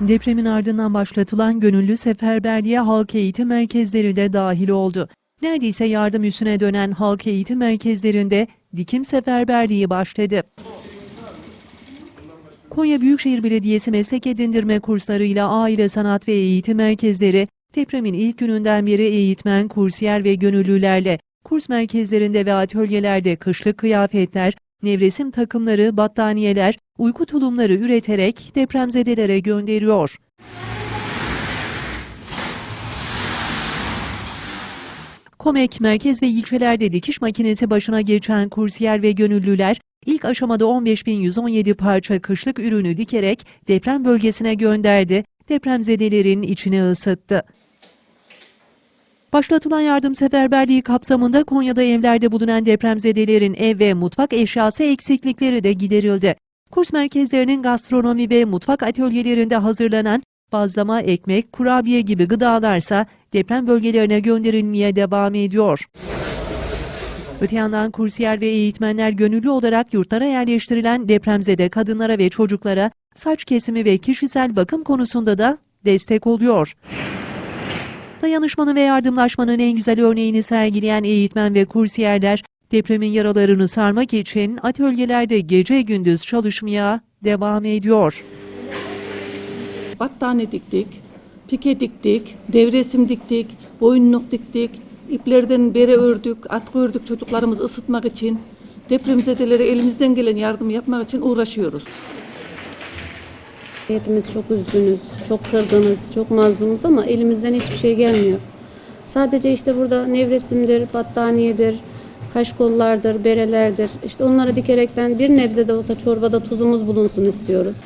Depremin ardından başlatılan gönüllü seferberliğe halk eğitim merkezleri de dahil oldu. Neredeyse yardım üstüne dönen halk eğitim merkezlerinde dikim seferberliği başladı. Konya Büyükşehir Belediyesi meslek edindirme kurslarıyla aile sanat ve eğitim merkezleri depremin ilk gününden beri eğitmen, kursiyer ve gönüllülerle kurs merkezlerinde ve atölyelerde kışlık kıyafetler, nevresim takımları, battaniyeler, uyku tulumları üreterek depremzedelere gönderiyor. Komek merkez ve ilçelerde dikiş makinesi başına geçen kursiyer ve gönüllüler ilk aşamada 15.117 parça kışlık ürünü dikerek deprem bölgesine gönderdi, depremzedelerin içini ısıttı. Başlatılan yardım seferberliği kapsamında Konya'da evlerde bulunan depremzedelerin ev ve mutfak eşyası eksiklikleri de giderildi. Kurs merkezlerinin gastronomi ve mutfak atölyelerinde hazırlanan bazlama, ekmek, kurabiye gibi gıdalarsa deprem bölgelerine gönderilmeye devam ediyor. Öte yandan kursiyer ve eğitmenler gönüllü olarak yurtlara yerleştirilen depremzede kadınlara ve çocuklara saç kesimi ve kişisel bakım konusunda da destek oluyor. Dayanışmanın ve yardımlaşmanın en güzel örneğini sergileyen eğitmen ve kursiyerler depremin yaralarını sarmak için atölyelerde gece gündüz çalışmaya devam ediyor. Battaniye diktik, pike diktik, devresim diktik, boyunluk diktik, iplerden bere ördük, atkı ördük çocuklarımızı ısıtmak için. Depremzedelere elimizden gelen yardım yapmak için uğraşıyoruz. Hepimiz çok üzgünüz, çok kırgınız, çok mazlumuz ama elimizden hiçbir şey gelmiyor. Sadece işte burada nevresimdir, battaniyedir, kaşkollardır, berelerdir. İşte onları dikerekten bir nebze de olsa çorbada tuzumuz bulunsun istiyoruz.